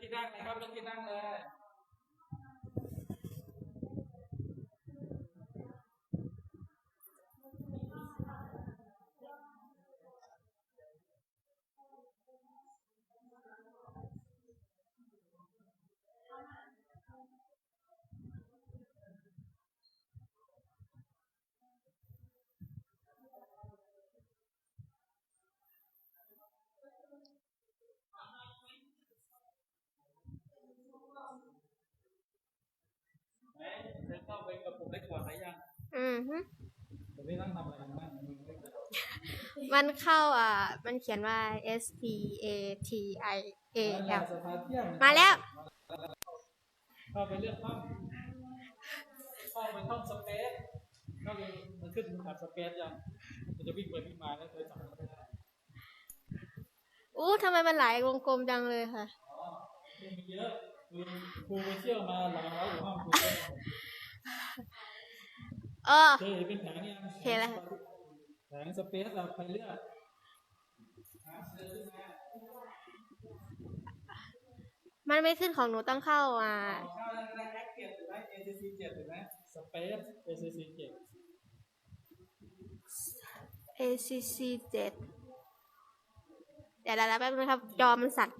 ที่นั่งนะครับเลือกที่นั่งเลย ไหนเธอเข้าไปกับผมได้ก่อนไหมยัง อืมฮึผมไม่ต้องทำอะไรมากมันเข้าอะ มันเขียนว่า S P A T I A นั่นแหละ L สภาเที่ยงมาแล้วเข้าไปเลือกห้องเข้าไปห้องสเปซเข้าไปมันขึ้นมันขัดสเปซยังมันจะวิ่งไปวิ่งมาแล้วเธอจำไม่ได้อู้ทำไมมันหลายวงกลมจังเลยค่ะอ๋อมีเยอะคือครูไปเที่ยวมาหลายร้อยกว่าห้องครู เลยเออเคยเห็นเป็นแผงยังเห็นแล้ว แผงสเปซเราไปเลือกหาเจอขึ้นมามันไม่ขึ้นของหนูต้องเข้าอะเข้าแล้วนะแอคเก็ตถูกไหม ACC 7ถูกไหมสเปซ ACC 7 A C C เจ็ดเดี๋ยวแล้วแป๊บนึงครับ จอมันสั่น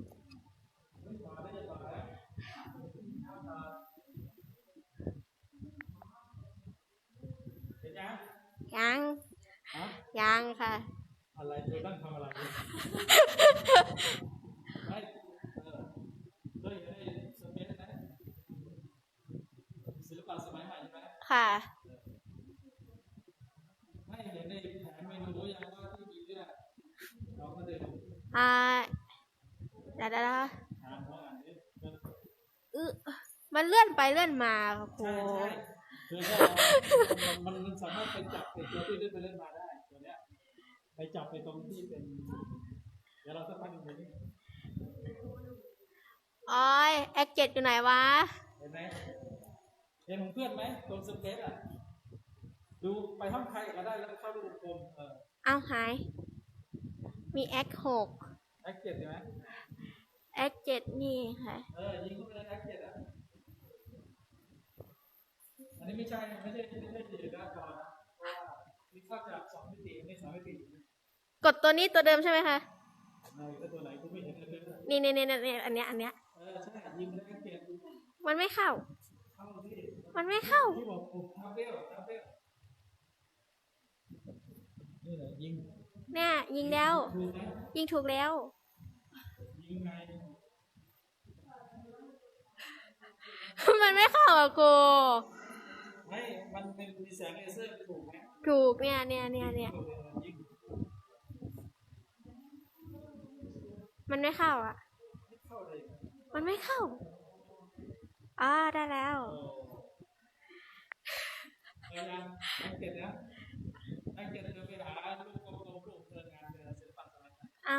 เห็น ยังยังฮะยังค่ะ อะไรเธอตั้งทำอะไรไม่เออเฮ้ยเฮ้ยสเปซนะศิลปะสมัยใหม่ใช่ไหมค่ะ ไม่เห็นในแผนเมนูยังว่าที่มีเนี่ยเราก็เดินอ่าเดี๋ยวเดี๋ยวหาหัวอ่านดิเอออึมันเลื่อนไปเลื่อนมาค่ะครู ใช่ใช่ คือถ้าเรามันมันสามารถไปจับไอ้ตัวที่เล่นไปเล่นมาได้ตัวเนี้ยไปจับไปตรงที่เป็น เดี๋ยวเราสักพักหนึ่งเดี๋ยวนี้โอ้ยแอคเจ็ดอยู่ไหนวะ เห็นไหมเห็นของเพื่อนไหมตรงสเปซอะ ดูไปห้องใครก็ได้แล้วเข้ารูปกลมเออเอาหาย มีแอคหกแอคเจ็ดใช่ไหมแอคเจ็ดนี่ค่ะ เออยิงเข้าไปเลยแอคเจ็ดอะอั นี้ไม่ใช่ไม่ใช่ไม่ใช่ดีด้านจอนะเพราะว่ามีข้อจากสองมิติไม่สามมิติกดตัวนี้ตัวเดิมใช่ไหมคะในก็ตัวไหนกูไม่เห็นเลยเลยนี่นี่นี่นี่อันเนี้ยอันเนี้ยเออใช่ยิงไปเลยแอคเจ็ดมันไม่เข้า เข้าที่มันไม่เข้าที่บอกปุ่มทับเบลทับเบลนี่แหละยิงเนี่ยยิงแล้ว ยิงถูกแล้ว ยิงไงมันไม่เข้าอะครู ไม่ มันเป็นมีแสงเลเซอร์ถูกไหมถูกเนี่ยเนี่ยเนี่ยเนี่ยถูกเลยนะยิงมันไม่เข้าอะ ไม่เข้าเลย มันไม่เข้าอ่าได้แล้วเออเอายังอังเกตนะอังเกตเดินไปหาลูกกลมๆลูกเดินงานเดินศิลปะอะไรนะเอา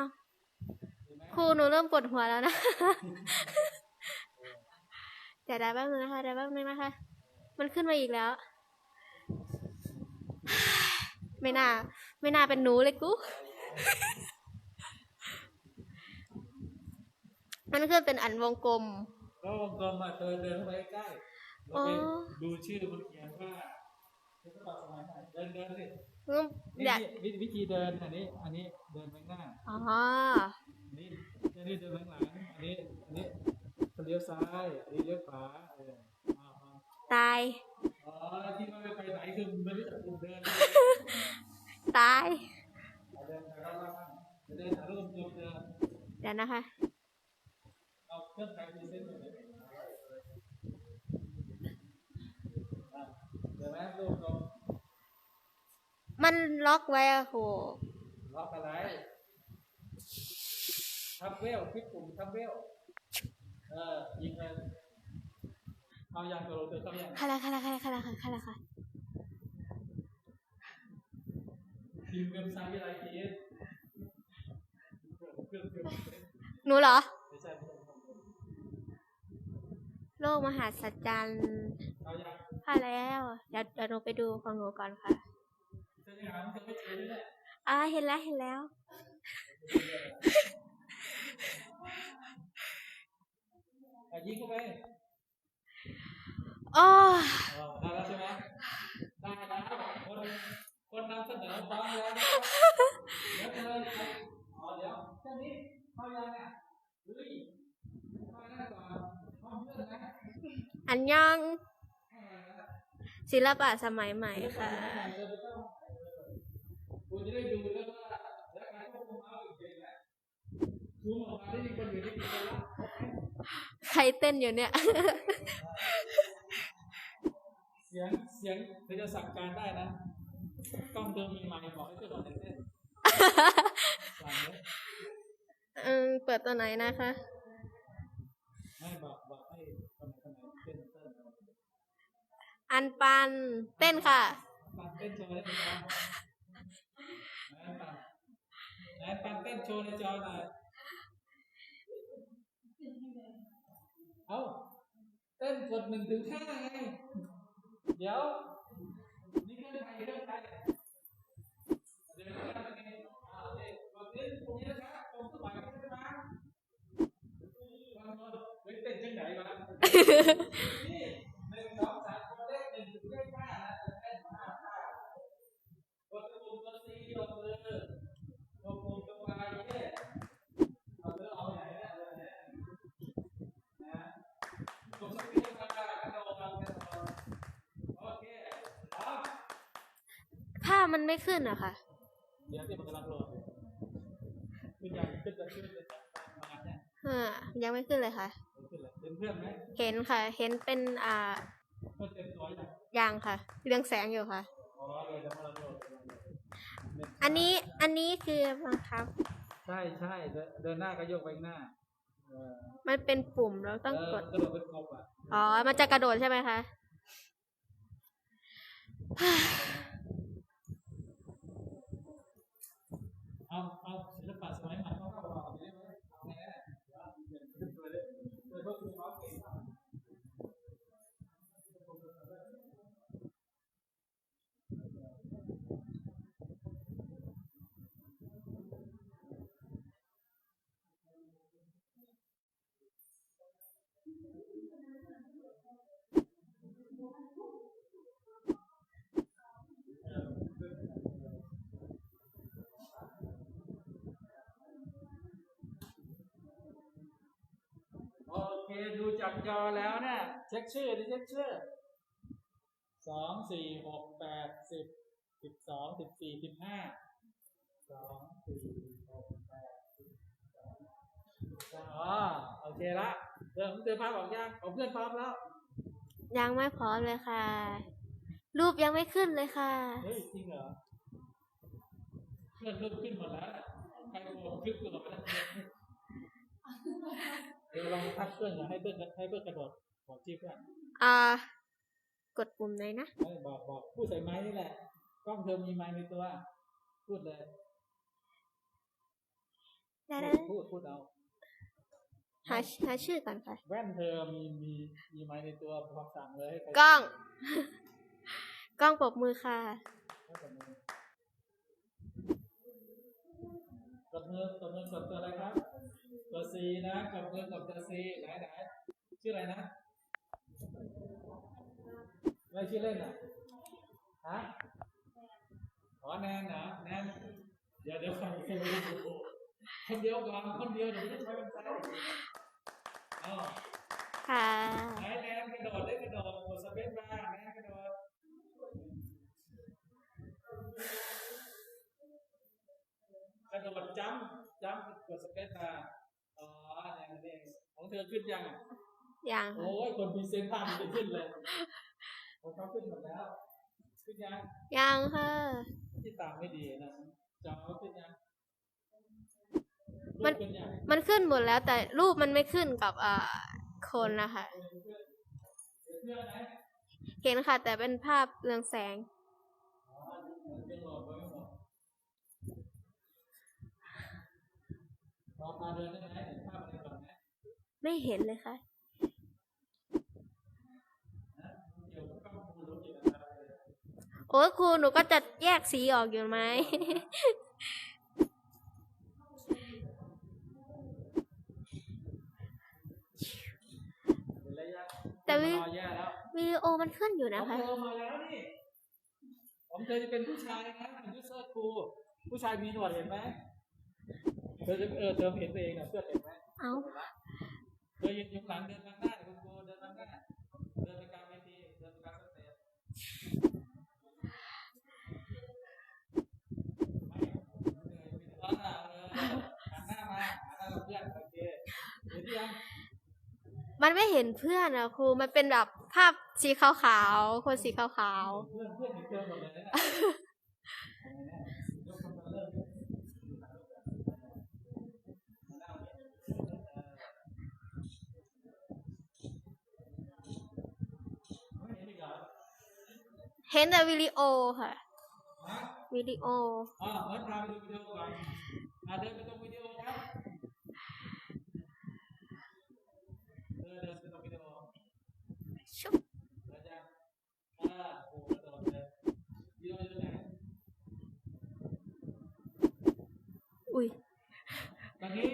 เห็นไหมครูหนูเริ่มปวดหัวแล้วนะเดี๋ยวได้แป๊บนึงนะคะเดี๋ยวแป๊บนึงนะคะ มันขึ้นมาอีกแล้ว ไม่น่า ไม่น่าเป็นหนูเลยกู มันขึ้นเป็นอันวงกลม ก็วงกลมอะเธอเดินเข้าไปใกล้ๆเราอ๋อไปดูชื่อมันเขียนว่าศิลปะสมัยใหม่เดินเดินสิอืมนี่เดี๋ยววิวิธีเดินอันนี้ อันนี้เดินไปข้างหน้า อ๋ออันนี้อันนี้เดินไปข้างหลัง อันนี้ อันนี้เลี้ยวซ้าย อันนี้เลี้ยวขวา ตาย อ๋อที่ว่าไม่ไปไหนคือไม่รู้จักกลุ่มเดินตายเอาเดินถ่ายรูปบ้างจะเดินถ่ายรูปกลุ่มเดินเดี๋ยวนะคะ เอาเครื่องถ่ายพรีเซนต์หน่อยดิอะเดี๋ยวนะรูปตรงมันล็อกไว้อะครูล็อกอะไรทับเวลคลิกปุ่มทับเวลเออยิงเลย เอายางตัวโรเตอร์เข้ายังค่ะละค่ะละค่ะละค่ะละค่ะละค่ะพิมพ์เว็บไซต์อะไรทีเอสเครื่องเครื่องหนูเหรอไม่ใช่ไม่ใช่โลกมหาสัจจรรย์เอายังค่ะแล้ว เดี๋ยวเดี๋ยวหนูไปดูของหนูก่อนค่ะเธอจะหามันจะไม่เจอด้วยแหละอ่าเห็นแล้วเห็นแล้วอะยิงเข้าไปโอ้ยอ๋อได้แล้วใช่ไหมได้แล้วคนคนนำเสนอพร้อมแล้วเดี๋ยวเลยครับอ๋อเดี๋ยวแค่นี้เข้ายังอะเฮ้ยเข้าได้ก่อนพร้อมเพื่อนนะอันยังศิลปะสมัยใหม่ค่ะ คุณจะได้ดูแล้วว่าและการควบคุมเอาอีกเองนะซูมออกมาได้มีคนอยู่ที่ดีแล้วใครเต้นอยู่เนี่ย เสียงเสียงเธอจะสั่งการได้นะกล้องเธอมีไมค์บอกให้เธอบอกเต้นสั่งเลยอืมเปิดตัวไหนนะคะไม่บอกบอกให้คนไหนคนไหนเต้นเต้นอันปันเต้นค่ะปันเต้นโชว์ให้ดูนะไหนปันไหนปันเต้นโชว์ในจอหน่อยเอาเต้นกดหนึ่งถึงห้าไง เดี๋ยวนี่เครื่องใครเครื่องใครเดี๋ยว ขึ้นอะค่ะเดี๋ยวที่มันกำลังโหลดขึ้นยังขึ้นจะขึ้นจะมาเนี่ยเออยังไม่ขึ้นเลยค่ะขึ้นเลยเป็นเพื่อนไหมเห็นค่ะ เห็นเป็นอ่าเพื่อนเต็มตัวอย่างยางค่ะ เรืองแสงอยู่ค่ะอ๋อเลยจะมาโหลดอันนี้อันนี้คือบังคับ ใช่ใช่เดินเดินหน้าก็โยกไปข้างหน้าเออมันเป็นปุ่มเราต้องกดเออกระโดดเป็นกบอะอ๋อ มันจะกระโดดใช่ไหมคะ เอ ดูจากจอแล้วเนี่ยเช็คชื่อดิเช็คชื่อสองสี่หกแปดสิบสิบสองสิบสี่สิบห้าสองสี่หกแปดสิบสองอ๋อโอเคละเริ่มเดินภาพออกยังของเพื่อนพร้อมแล้ว ยังไม่พร้อมเลยค่ะ รูปยังไม่ขึ้นเลยค่ะ เฮ้ยจริงเหรอเพื่อนเริ่มขึ้นหมดแล้วใครโกงคลิปกูหรอกนะ เดี๋ยวลองทักเพื่อนอย่าให้เพื่อนให้เพื่อนกระโดดบอกชื่อเพื่อนอ่ากดปุ่มไหนนะไม่บอกบอกพูดใส่ไม้นี่แหละกล้องเธอมีไม้ในตัว พูดเลยได้ได้พูดพูดเอาหาหาชื่อก่อนค่ะ แว่นเธอมีมีมีไม้ในตัวพอสั่งเลยให้ใครกล้อง กล้องปรบมือค่ะให้กดมือกดมือกดมือกดตัวอะไรครับ ตัวซีนะกดมือกดตัวซีไหนไหนชื่ออะไรนะไม่ชื่อเล่นอะฮะอ๋อแนนเหรอแนนเดี๋ยวเดี๋ยวใครคนเดียวคนเดียวก่อนคนเดียวเดี๋ยวไม่ใช่กันไปอ๋อค่ะไหนแนนกระโดดได้กระโดดกดสเปซบาร์แนนกระโดดกระโดดจัมป์จัมป์กดสเปซบาร์อ๋อแนนนี่ของเธอขึ้นยังอะยังค่ะโอ้ยคนพรีเซนต์ภาพมันจะขึ้นเลยของเขาขึ้นหมดแล้ว ขึ้นยังยังค่ะที่ตามไม่ดีนะจอเขาขึ้นยังมันรูปขึ้นยังมันขึ้นหมดแล้ว แต่รูปมันไม่ขึ้นกับอ่าคนนะคะเห็นเพื่อนไหมเห็นค่ะ แต่เป็นภาพเรืองแสง อ๋อมันเป็นโหลดไว้ไม่หมด รอพาเดินได้ไหมเห็นภาพอะไรก่อนไหมไม่เห็นเลยค่ะนะเดี๋ยวกล้องคูรู้กี่นาทีเลยโอ้ยครูหนูก็จะแยกสีออกอยู่ไหมอแต่วิรอแย่แล้ววิดีโอมันขึ้นอยู่น้นะองคะเธอมาแล้วนี่ผมเธอจะเป็นผู้ชายนะเป็นยูเซอร์ครูผู้ชายมีหนวดเห็นไหม เธอจะเออเธอเห็นตัวเองนะเพื่อนเห็นไหมเอาเธอยืนอยู่หลังเดินมาหน้าคุณครูเดินมาหน้าเดินไปกลางเวทีเดินไปกลางสเตจอ่าเออหันหน้ามาหันหน้าเพื่อนโอเคเห็นยังมันไม่เห็นเพื่อนอะครู มันเป็นแบบภาพสีขาวๆ คนสีขาวเพื่อนเพื่อนเห็นเกินหมดเลยนะยกคนมาเริ่มไม่เห็นอีกเหรอ ๆ เห็นแต่วิดีโอค่ะฮะวิดีโออ่าเอิร์ธพาไปดูวิดีโอก่อนอ่าเดินไปตรงวิดีโอครับเออเดินไปตรงวิดีโอชุบเดินยังอ่าโอ้โหกระโดดเลยวิดีโออยู่ไหนอุ้ยตอนนี้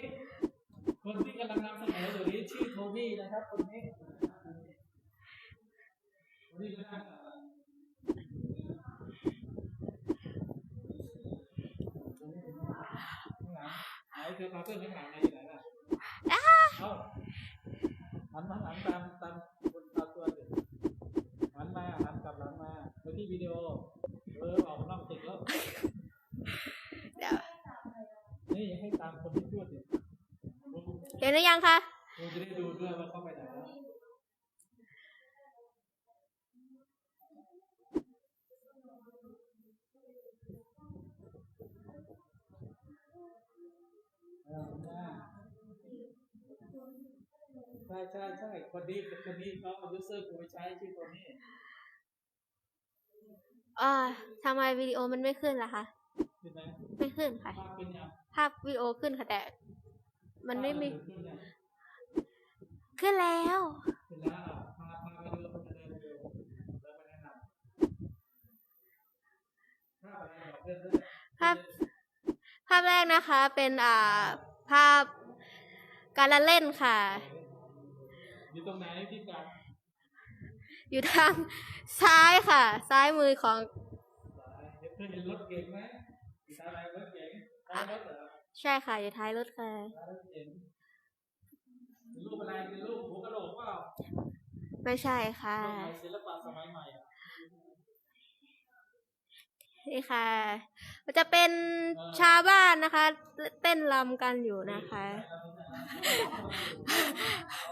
คนที่กำลังนำเสนออยู่นี้ชื่อโทบี้นะครับคนนี้คนนี้ก็ได้อ่าข้างหลังไหนเธอพาเพื่อนข้างหลังมาอยู่ไหนล่ะ เอ้าหันมาหลังตามตามคนตามตัวสิหันมาหันกลับหลังมาไปที่วิดีโอ เออออกนอกตึกแล้ว เดี๋ยว นี่ให้ตามคนที่พูดสิ เห็นหรือยังคะเราจะได้ดูด้วยว่าเข้าไปไหนแล้วเอาหน้าใช่ใช่ใช่คนนี้คนนี้เขาเอายูเซอร์กูไปใช้ชื่อตัวนี้อ่าทำไมวิดีโอมันไม่ขึ้นล่ะคะใช่ไหมไม่ขึ้นค่ะภาพเป็นยังภาพวิดีโอขึ้นค่ะแต่ มันไม่มีภาพนขึ้นยังขึ้นแล้วเสร็จแล้วพาพาไปดูเราจะเดินไปดูแล้วไปแนะนำภาพอะไรบอกเพื่อนด้วยภาพ ภาพแรกนะคะ เป็นอ่า ภาพการละเล่นค่ะ อยู่ตรงไหนพี่กัดอยู่ทางซ้ายค่ะ ซ้ายมือของเห็นเพื่อนเห็นรถเก๋งไหมอยู่ท้ายอะไรรถเก๋งท้ายรถเหรอ ใช่ค่ะ อยู่ท้ายรถค่ะท้ายรถเก๋งเป็นรูปอะไรเป็นรูปหัวกะโหลกเปล่าไม่ใช่ค่ะรูปไหนศิลปะสมัยใหม่อะนี่ค่ะมันจะเป็นชาวบ้านนะคะ เต้นรำกันอยู่นะคะ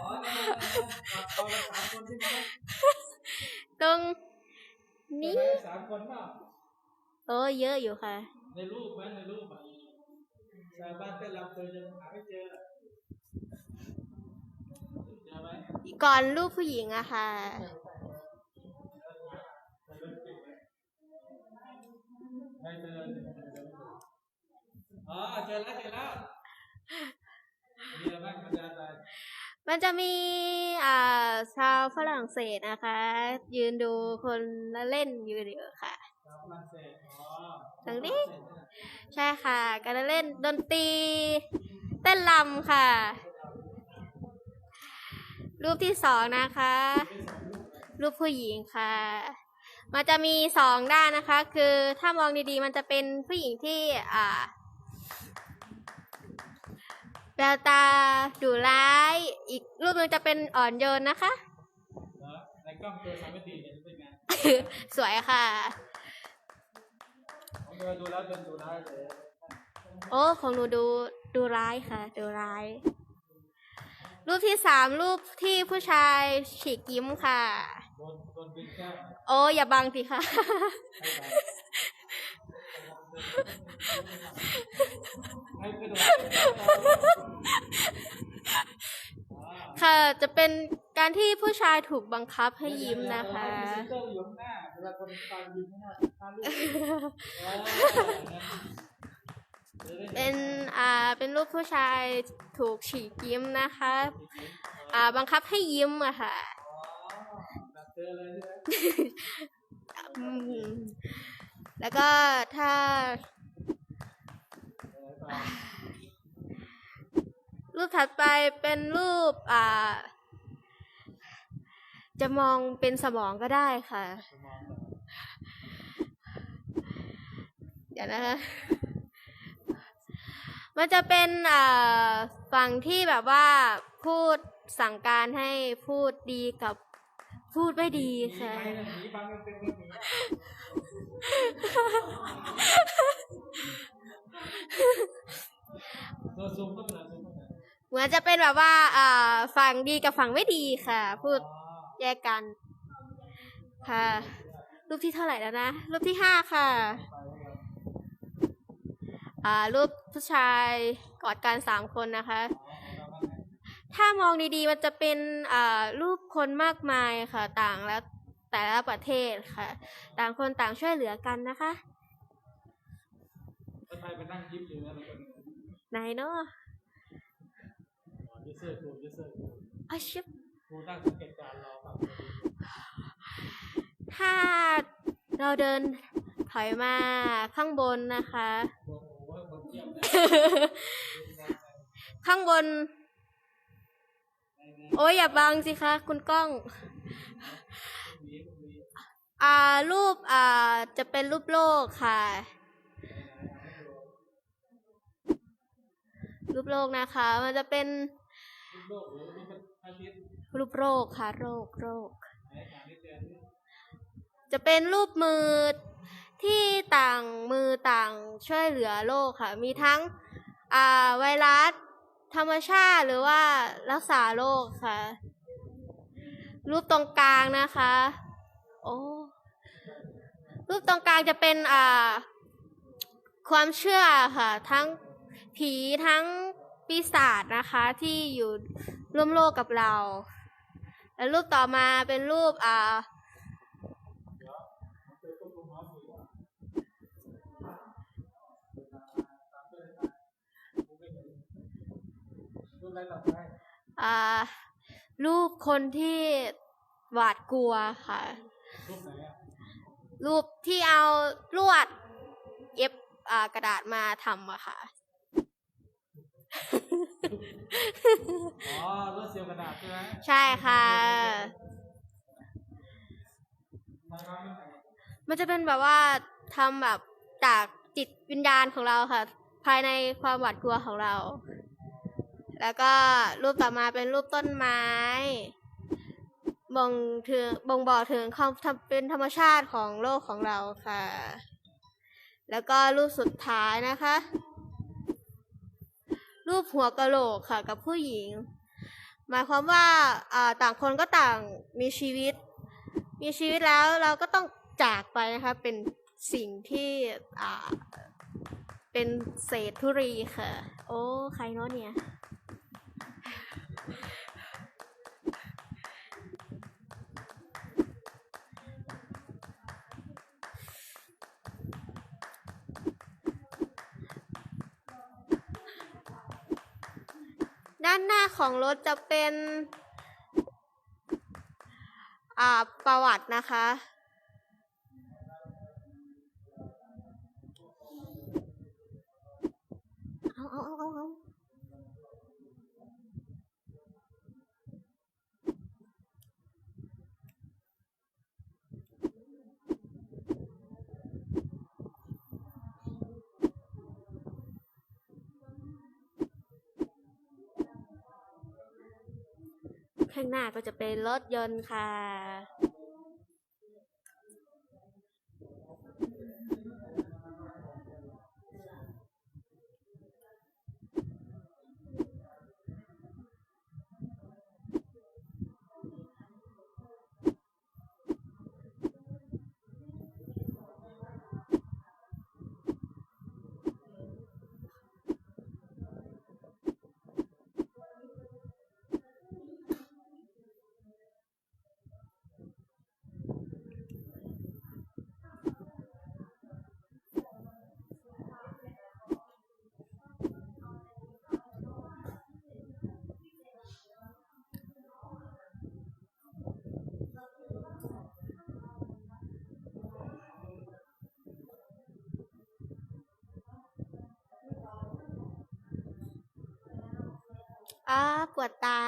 อ๋อนี่ๆๆเอากันสามคนใช่ไหมตรงนี้ใช่ไหมสามคนเปล่าโอ้เยอะอยู่ค่ะ ในรูปไหมในรูปอะ ชาวบ้านเต้นรำเธอจะหาไม่เจอเจอไหมก่อนรูปผู้หญิงอะค่ะ ไม่เจออ๋อเจอแล้วเจอแล้วมีอะไรบ้างบรรยายไปมันจะมีอ่าชาวฝรั่งเศสนะคะ ยืนดูคนละเล่นอยู่เดียวค่ะ ชาวฝรั่งเศสอ๋อตรงนี้ใช่ค่ะการละเล่นดนตรี เต้นรำค่ะ รูปที่สองนะคะ รูปผู้หญิงค่ะ มันจะมีสองด้านนะคะ คือถ้ามองดีๆ มันจะเป็นผู้หญิงที่อ่าแววตาดุร้าย อีกรูปหนึงจะเป็นอ่อนโยนนะคะแล้วในกล้องตัวสามมิติเนี่ยจะเป็นไงสวยค่ะ ผมเดินดูแล้วเดินดูได้เลยโอ้ของหนูดูดูร้ายค่ะ ดูร้าย รูปที่สามรูปที่ผู้ชายฉีกยิ้มค่ะ โดนโดนบินแก้วโอ้อย่าบังสิค่ะ ให้ไปให้กระโดดอ๋อ ค่ะ จะเป็นการที่ผู้ชายถูกบังคับให้ยิ้มนะคะให้พรีเซนเตอร์อยู่ข้างหน้าเวลาคนฟังยิ้มข้างหน้าตาลูกอ๋อเป็นอ่าเป็นรูปผู้ชายถูกฉีกยิ้มนะคะ อ่าบังคับให้ยิ้มอะค่ะแบบเจอเลยใช่ไหมอืมแล้วก็ถ้า เออต่อ รูปถัดไปเป็นรูปอ่า จะมองเป็นสมองก็ได้ค่ะ เดี๋ยวนะคะ มันจะเป็นอ่าฝั่งที่แบบว่าพูดสั่งการให้พูดดีกับพูดไม่ดีหนีค่ะไปนะหนีฟังมัน เป็นคนหนีตัวซูมเข้ามาซูมเข้ามาเหมือนจะเป็นแบบว่าอ่าฝั่งดีกับฝั่งไม่ดีค่ะ พูดอ๋อแยกกัน ค่ะ รูปที่เท่าไหร่แล้วนะ รูปที่ห้าค่ะไปแล้วครับอ่า รูปผู้ชายกอดกันสามคนนะคะอ๋อของเราบ้างไงถ้ามองดีๆ มันจะเป็นอ่ารูปคนมากมายค่ะ ต่างแล้วแต่ละประเทศค่ะ ต่างคนต่างช่วยเหลือกันนะคะ แล้วใครไปนั่งยิ้มอยู่นะแล้วก็ไหนเนาะยู เซอร์ทูยูเซอร์ทูอาชิบทูนั่งสังเกตการณ์รอฟังถ้าเราเดินถอยมาข้างบนนะคะโอ้โหว่าคนเยี่ยมเลยข้างบน โอ้ยอย่าบังสิคะคุณก้อง อ่ารูปอ่าจะเป็นรูปโลกค่ะ รูปโลกนะคะ มันจะเป็นโลกห รูปโรคค่ะ โรคโรค จะเป็นรูปมือที่ต่างมือต่างช่วยเหลือโลกค่ะ มีทั้งอ่าไวรัสธรรมชาติหรือว่ารักษาโรคค่ะ รูปตรงกลางนะคะ โอ้รูปตรงกลางจะเป็นอ่าความเชื่อค่ะ ทั้งผีทั้ง ปีศาจนะคะที่อยู่ร่วมโลกกับเรา แล้วรูปต่อมาเป็นรูปอ่ารูปอรูปคนที่หวาดกลัวค่ะ รูปที่เอาลวด เย็บอ่ากระดาษมาทำอะค่ะ อ๋อรูปเซียวกระดาษใช่ไหมใช่ค่ะมาครับมันจะเป็นแบบว่าทำแบบจากจิตวิญญาณของเราค่ะ ภายในความหวาดกลัวของเรา แล้วก็รูปต่อมาเป็นรูปต้นไม้ บ่งถึงบ่งบอกถึงความทำเป็นธรรมชาติของโลกของเราค่ะ แล้วก็รูปสุดท้ายนะคะ รูปหัวกะโหลกค่ะกับผู้หญิง หมายความว่าต่างคนก็ต่างมีชีวิต มีชีวิตแล้วเราก็ต้องจากไปนะคะเป็นสิ่งที่เป็นเศษธุรีค่ะ โอ้ ใครเนาะเนี่ย ด้านหน้าของรถจะเป็นประวัตินะคะ เอาเอาเอาเอา ข้างหน้าก็จะเป็นรถยนต์ค่ะ อ้าปวดตา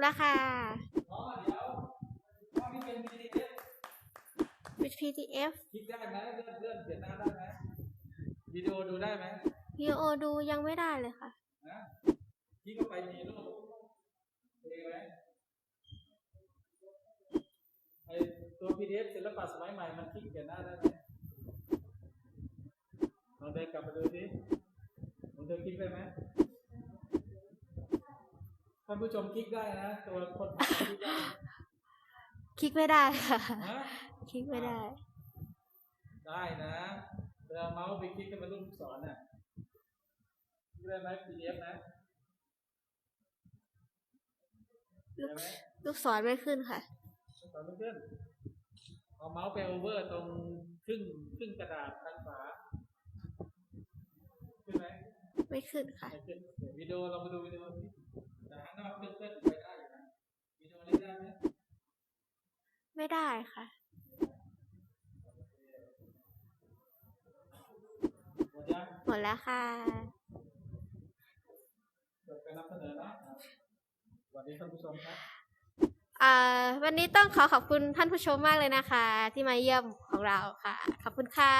แล้วค่ะอ๋อเดี๋ยวว่าพี่เป็น PDF เป็น PDF คลิกได้ไหมเลื่อนเลื่อนเปลี่ยนหน้าได้ไหมวิดีโอดูได้ไหมวิดีโอดูยังไม่ได้เลยค่ะนะคลิกเข้าไปมีรูปเห็นไหมไอตัว PDF ศิลปะสมัยใหม่มันคลิกเปลี่ยนหน้าได้ไหมลองเดินกลับมาดูสิผมเธอคลิกได้ไหมท่านผู้ชมคลิกได้นะตัวคนทำคลิกได้ไหมคลิกไม่ได้ค่ะฮะคลิกไม่ได้ ได้นะเวลาเมาส์ไปคลิกกันเป็นรูปลูกศรน่ะคลิกได้ไหม PDF นะลูได้กไหมลูกศรไม่ขึ้นค่ะลูกศรไม่ขึ้นเอาเมาส์ไปโอเวอร์ตรงครึ่งครึ่งกระดาษด้านขวาขึ้นไหมไม่ขึ้นค่ะไม่ขึ้นเดี๋ยววิดีโอเรามาดูวิดีโอสิ แต่ข้างนอกขึ้นขึ้นไปได้อยู่นะวิดีโอนี้ได้ไหมไม่ได้ค่ะ หมดยังหมดแล้วค่ะ จบการนำเสนอเนาะสวัสดีท่านผู้ชมครับ อ่า วันนี้ต้องขอขอบคุณท่านผู้ชมมากเลยนะคะ ที่มาเยี่ยมของเราค่ะ ขอบคุณค่ะ